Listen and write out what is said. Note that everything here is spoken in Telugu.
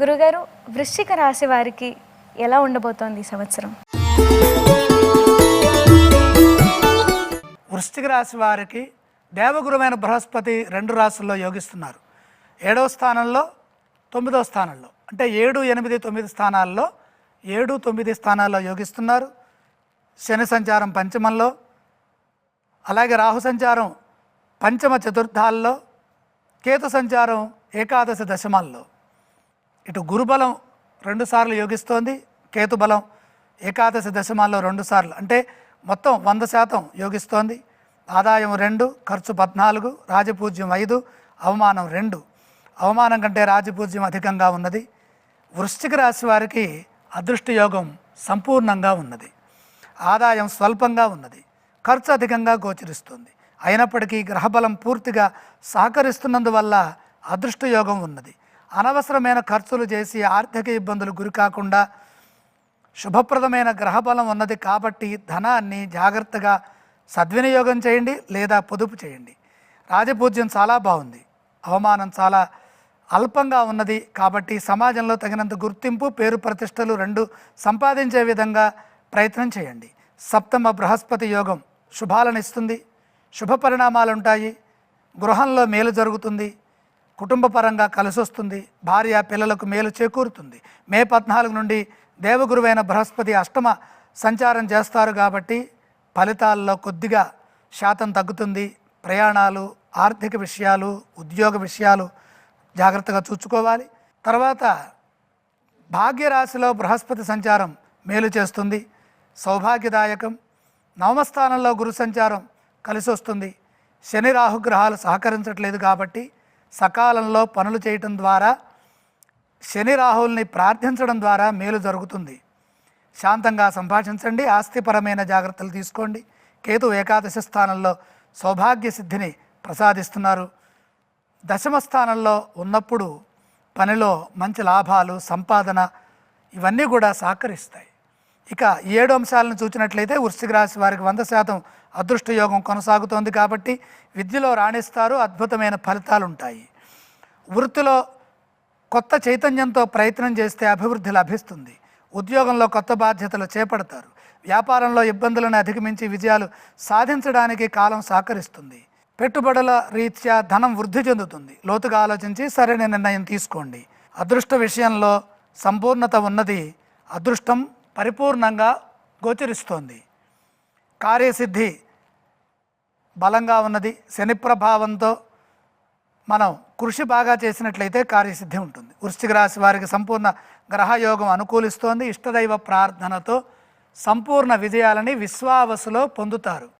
గురుగారు వృశ్చిక రాశి వారికి ఎలా ఉండబోతోంది ఈ సంవత్సరం? వృశ్చిక రాశి వారికి దేవగురువైన బృహస్పతి రెండు రాశుల్లో యోగిస్తున్నారు. ఏడవ స్థానంలో తొమ్మిదవ స్థానంలో అంటే ఏడు ఎనిమిది తొమ్మిది స్థానాల్లో ఏడు తొమ్మిది స్థానాల్లో యోగిస్తున్నారు. శని సంచారం పంచమంలో అలాగే రాహు సంచారం పంచమ చతుర్థాల్లో కేతు సంచారం ఏకాదశ దశమాల్లో. ఇటు గురుబలం రెండుసార్లు యోగిస్తోంది కేతుబలం ఏకాదశి దశమాల్లో రెండుసార్లు అంటే మొత్తం వంద శాతం యోగిస్తోంది. ఆదాయం రెండు ఖర్చు పద్నాలుగు రాజపూజ్యం ఐదు అవమానం రెండు. అవమానం కంటే రాజపూజ్యం అధికంగా ఉన్నది. వృశ్చిక రాశి వారికి అదృష్ట యోగం సంపూర్ణంగా ఉన్నది. ఆదాయం స్వల్పంగా ఉన్నది. ఖర్చు అధికంగా గోచరిస్తుంది. అయినప్పటికీ గ్రహబలం పూర్తిగా సహకరిస్తున్నందువల్ల అదృష్ట యోగం ఉన్నది. అనవసరమైన ఖర్చులు చేసి ఆర్థిక ఇబ్బందులు గురి కాకుండా శుభప్రదమైన గ్రహబలం ఉన్నది కాబట్టి ధనాన్ని జాగ్రత్తగా సద్వినియోగం చేయండి లేదా పొదుపు చేయండి. రాజపూజ్యం చాలా బాగుంది. అవమానం చాలా అల్పంగా ఉన్నది కాబట్టి సమాజంలో తగినంత గుర్తింపు పేరు ప్రతిష్టలు రెండు సంపాదించే విధంగా ప్రయత్నం చేయండి. సప్తమ బృహస్పతి యోగం శుభాలను ఇస్తుంది. శుభ పరిణామాలు ఉంటాయి గృహంలో మేలు జరుగుతుంది. కుటుంబ పరంగా కలిసి వస్తుంది భార్య పిల్లలకు మేలు చేకూరుతుంది. మే పద్నాలుగు నుండి దేవగురువైన బృహస్పతి అష్టమ సంచారం చేస్తారు కాబట్టి ఫలితాల్లో కొద్దిగా శాతం తగ్గుతుంది. ప్రయాణాలు ఆర్థిక విషయాలు ఉద్యోగ విషయాలు జాగ్రత్తగా చూసుకోవాలి. తర్వాత భాగ్యరాశిలో బృహస్పతి సంచారం మేలు చేస్తుంది. సౌభాగ్యదాయకం. నవమస్థానంలో గురు సంచారం కలిసి వస్తుంది శని రాహుగ్రహాలు సహకరించట్లేదు కాబట్టి సకాలంలో పనులు చేయటం ద్వారా శని రాహుల్ని ప్రార్థించడం ద్వారా మేలు జరుగుతుంది. శాంతంగా సంభాషించండి ఆస్తిపరమైన జాగ్రత్తలు తీసుకోండి. కేతు ఏకాదశి స్థానంలో సౌభాగ్య సిద్ధిని ప్రసాదిస్తున్నారు. దశమ స్థానంలో ఉన్నప్పుడు పనిలో మంచి లాభాలు సంపాదన ఇవన్నీ కూడా సహకరిస్తాయి. ఇక ఏడు అంశాలను చూసినట్లయితే వృశ్చిక రాశి వారికి వంద శాతం అదృష్ట యోగం కొనసాగుతోంది కాబట్టి విద్యలో రాణిస్తారు అద్భుతమైన ఫలితాలు ఉంటాయి వృత్తిలో కొత్త చైతన్యంతో ప్రయత్నం చేస్తే అభివృద్ధి లభిస్తుంది. ఉద్యోగంలో కొత్త బాధ్యతలు చేపడతారు. వ్యాపారంలో ఇబ్బందులను అధిగమించి విజయాలు సాధించడానికి కాలం సహకరిస్తుంది. పెట్టుబడుల రీత్యా ధనం వృద్ధి చెందుతుంది. లోతుగా ఆలోచించి సరైన నిర్ణయం తీసుకోండి. అదృష్ట విషయంలో సంపూర్ణత ఉన్నది. అదృష్టం పరిపూర్ణంగా గోచరిస్తోంది. కార్యసిద్ధి బలంగా ఉన్నది. శని ప్రభావంతో మనం కృషి బాగా చేసినట్లయితే కార్యసిద్ధి ఉంటుంది. వృశ్చిక రాశి వారికి సంపూర్ణ గ్రహయోగం అనుకూలిస్తోంది. ఇష్టదైవ ప్రార్థనతో సంపూర్ణ విజయాలని విశ్వావసులో పొందుతారు.